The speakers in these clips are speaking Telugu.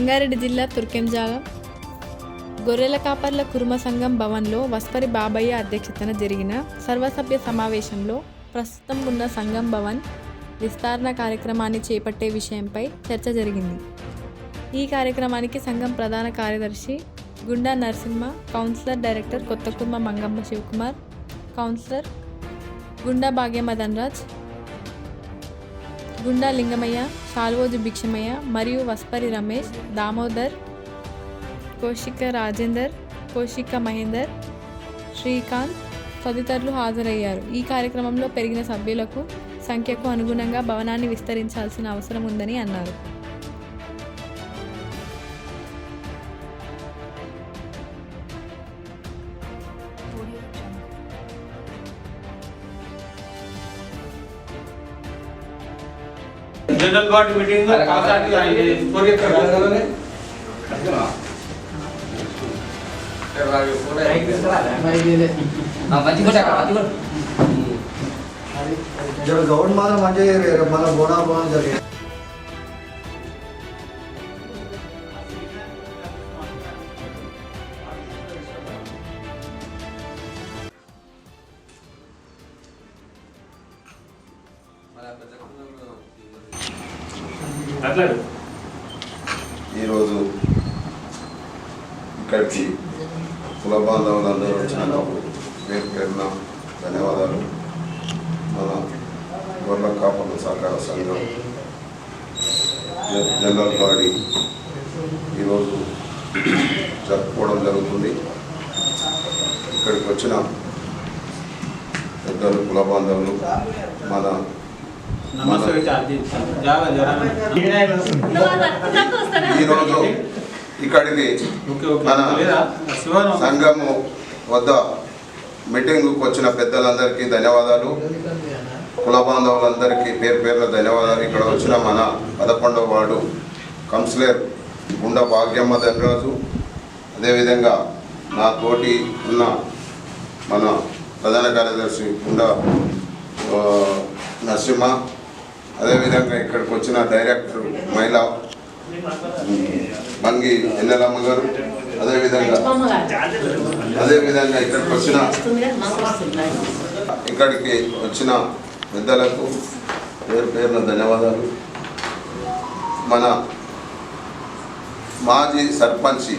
రంగారెడ్డి జిల్లా తుర్కెంజాల గొర్రెల కాపర్ల కుర్మ సంఘం భవన్లో వస్పరి బాబయ్య అధ్యక్షతన జరిగిన సర్వసభ్య సమావేశంలో ప్రస్తుతం ఉన్న సంఘం భవన్ విస్తరణ కార్యక్రమాన్ని చేపట్టే విషయంపై చర్చ జరిగింది. ఈ కార్యక్రమానికి సంఘం ప్రధాన కార్యదర్శి Gunda Narasimha councillor director Kothakurma Mangamma Sivakumar councillor Gunda Bhagyamma Dhanraj గుండా లింగమయ్య షాల్వోజు భిక్షమయ్య మరియు వస్పరి రమేష్ దామోదర్ కౌశిక రాజేందర్ కౌశిక మహేందర్ శ్రీకాంత్ తదితరులు హాజరయ్యారు. ఈ కార్యక్రమంలో పెరిగిన సభ్యులకు సంఖ్యకు అనుగుణంగా భవనాన్ని విస్తరించాల్సిన అవసరం ఉందని అన్నారు. जनरल बॉडी मीटिंग में कासाटी आएंगे स्टोरी कर रहे हैं జర గౌడ్ మాత్రం మంచిగా చేయరు. మన బోనా బోనా జరిగింది అట్లాడు ఈరోజు ఇక్కడికి కుల బాంధవులందరూ వచ్చినందుకు పేరు పేరున ధన్యవాదాలు. మన గొర్రెల కాపల సహకార సంఘం జనరల్ బాడీ ఈరోజు జరుపుకోవడం జరుగుతుంది. ఇక్కడికి వచ్చిన పెద్దలు కుల బాంధవులు మన ఈరోజు ఇక్కడికి మన సంఘము వద్ద మీటింగ్కు వచ్చిన పెద్దలందరికీ ధన్యవాదాలు. కుల బాంధవులందరికీ పేరు పేరున ధన్యవాదాలు. ఇక్కడ వచ్చిన మన పదకొండవ వార్డు కౌన్సిలర్ గుండ భాగ్యమ్మ ధనరాజు. అదేవిధంగా నా తోటి ఉన్న మన ప్రధాన కార్యదర్శి గుండ నరసింహ అదేవిధంగా ఇక్కడికి వచ్చిన డైరెక్టర్ మహిళా మంగి ఎన్నెలమ్మ గారు అదేవిధంగా అదేవిధంగా ఇక్కడికి వచ్చిన ఇక్కడికి వచ్చిన పెద్దలకు పేరు పేరున ధన్యవాదాలు. మన మాజీ సర్పంచి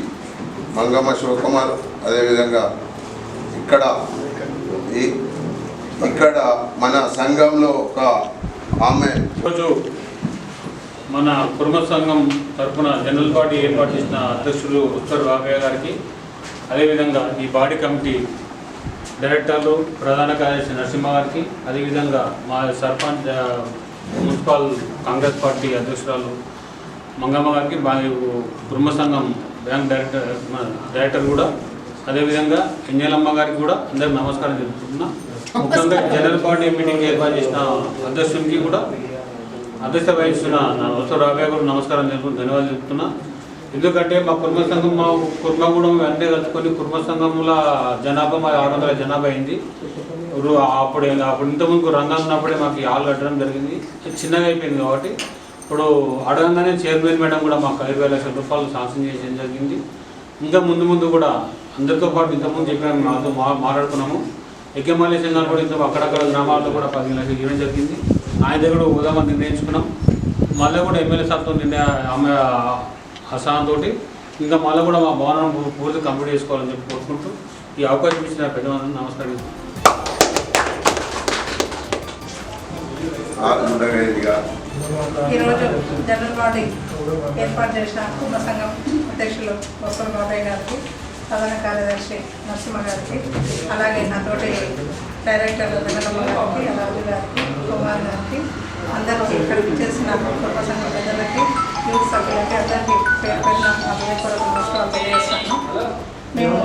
మంగమ్మ శివకుమార్ అదేవిధంగా ఇక్కడ ఈ ఇక్కడ మన సంఘంలో ఒక ఆమె ఈరోజు మన కుర్మ సంఘం తరఫున జనరల్ బాడీ ఏర్పాటు చేసిన అధ్యక్షులు ఉత్తర్ బాబయ్య గారికి అదేవిధంగా ఈ బాడీ కమిటీ డైరెక్టర్లు ప్రధాన కార్యదర్శి నరసింహ గారికి అదేవిధంగా మా సర్పంచ్ మున్సిపల్ కాంగ్రెస్ పార్టీ అధ్యక్షురాలు మంగమ్మ గారికి మా కుర్మ సంఘం బ్యాంక్ డైరెక్టర్ డైరెక్టర్ కూడా అదేవిధంగా ఇంజలమ్మ గారికి కూడా అందరికి నమస్కారం చెప్తున్నా. ముఖ్యంగా జనరల్ పార్టీ మీటింగ్ ఏర్పాటు చేసిన అధ్యక్షునికి కూడా అధ్యక్ష వహిస్తున్న నా ఉత్తర రాబయ్య నమస్కారం తెలుపు ధన్యవాదాలు చెప్తున్నా. ఎందుకంటే మా కుటుంబ సంఘం మా కుటుంబగూడెం వెంటనే కలుసుకొని కుటుంబ సంఘముల జనాభా మా ఆరు వందల జనాభా అయింది. అప్పుడు అప్పుడు ఇంతకుముందు రంగం ఉన్నప్పుడే మాకు ఆలు హాల్ కట్టడం జరిగింది. చిన్నగా అయిపోయింది కాబట్టి ఇప్పుడు అడగంగానే చైర్మన్ మేడం కూడా మాకు ఐదు వేల లక్షల రూపాయలు శాంక్షన్ చేయడం జరిగింది. ఇంకా ముందు ముందు కూడా అందరితో పాటు ఇంతకుముందు చెప్పిన మాతో మా మాట్లాడుకున్నాము. ఎగ్గమాలి సంఘాలు కూడా ఇంత అక్కడక్కడ గ్రామాల్లో కూడా పదిహేను లక్షలు ఇవ్వడం జరిగింది. ఆయన దగ్గర ఉదాహరణ నిర్ణయించుకున్నాం. మళ్ళీ కూడా ఎమ్మెల్యే సార్తో నిర్ణయ ఆమె హసాన్ తోటి ఇంకా మళ్ళీ కూడా మా భవనం పూర్తి కంప్లీట్ చేసుకోవాలని చెప్పి కోరుకుంటూ ఈ అవకాశం ఇచ్చిన పెద్దవాళ్ళని నమస్కారం ఉండగా ఈరోజు జనరల్ బాడీ ఏర్పాటు చేసిన కుటుంబ సంఘం అధ్యక్షులు బొప్పల బాబాయ్ గారికి ప్రధాన కార్యదర్శి నరసింహ గారికి అలాగే నాతోటి డైరెక్టర్ వెంకటమ్మ గారికి రాజు గారికి కుమార్ గారికి అందరూ ఇక్కడికి చేసిన కుటుంబ సంఘ పెద్దలకి యూత్ సభ్యులకి అందరికీ పేరు పెట్టిన మా నమస్కారాలు తెలియజేస్తాను మేము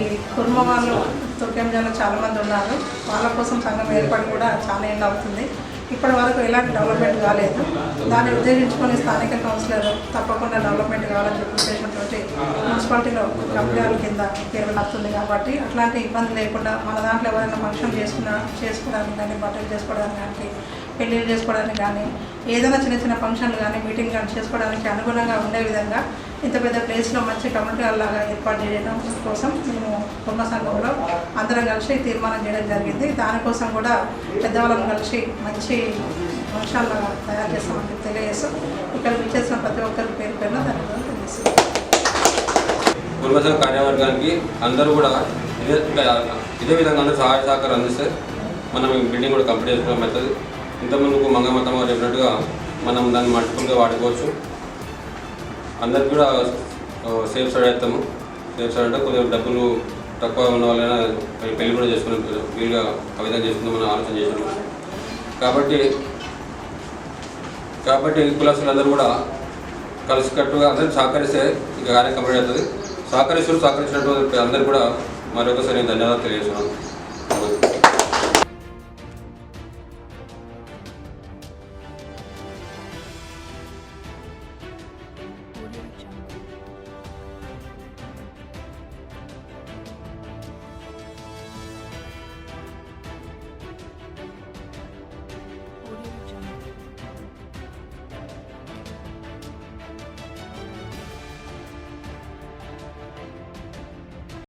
ఈ కుటుంబ వాళ్ళు తుర్కెంజాలో చాలామంది ఉన్నారు. వాళ్ళ కోసం సంఘం ఏర్పాటు కూడా చాలా ఎండ్ అవుతుంది. ఇప్పటి వరకు ఎలాంటి డెవలప్మెంట్ కాలేదు. దాన్ని ఉద్దేశించుకొని స్థానిక కౌన్సిలర్ తప్పకుండా డెవలప్మెంట్ కావాలని చెప్పి ఉద్దేశంతో మున్సిపాలిటీలో కంపెనీల కింద పేరు వస్తుంది కాబట్టి అట్లాంటి ఇబ్బంది లేకుండా మన దాంట్లో ఎవరైనా ఫంక్షన్ చేసుకున్నా చేసుకోవడానికి కానీ బట్టలు చేసుకోవడానికి కానీ పెళ్ళిళ్ళు చేసుకోవడానికి కానీ ఏదైనా చిన్న చిన్న ఫంక్షన్లు కానీ మీటింగ్ కానీ చేసుకోవడానికి అనుగుణంగా ఉండే విధంగా ఇంత పెద్ద ప్లేస్లో మంచి కమ్యూనిటీ లాగా ఏర్పాటు చేయడం కోసం మేము కుటుంబ సంఘంలో అందరం కలిసి తీర్మానం చేయడం జరిగింది. దానికోసం కూడా పెద్దవాళ్ళని కలిసి మంచి వంశాలను తయారు చేస్తామని తెలియజేస్తాం తెలియజేస్తూ ఇక్కడ విచ్చేసిన ప్రతి ఒక్కరి పేరు పేరున ధన్యవాదాలు తెలియజేస్తాం కుర్మసం కార్యవర్గానికి అందరూ కూడా ఇదే ఇదే విధంగా అందరూ సహాయ సహకారం అందిస్తే మనం ఈ బిల్డింగ్ కూడా కంప్లీట్ చేసుకోవడం అవుతుంది. ఇంతకుముందుకు మంగమతం గారు చెప్పినట్టుగా మనం దాన్ని మట్టుకుంటే వాడుకోవచ్చు. అందరికి కూడా సేఫ్ సైడ్ అవుతాము సేఫ్ సైడ్ అంటే కొద్దిగా డబ్బులు తక్కువ ఉన్న వాళ్ళైనా పెళ్ళి కూడా చేసుకుని వీలుగా ఆ చేసుకుందామని ఆలోచన చేశాము కాబట్టి కాబట్టి కులాసులందరూ కూడా కలిసికట్టుగా అందరూ సహకరిస్తే ఈ కార్యం కంప్లీట్ అవుతుంది సహకరిస్తూ సహకరించినటువంటి అందరూ కూడా మరొకసారి ధన్యవాదాలు తెలియజేస్తున్నాను.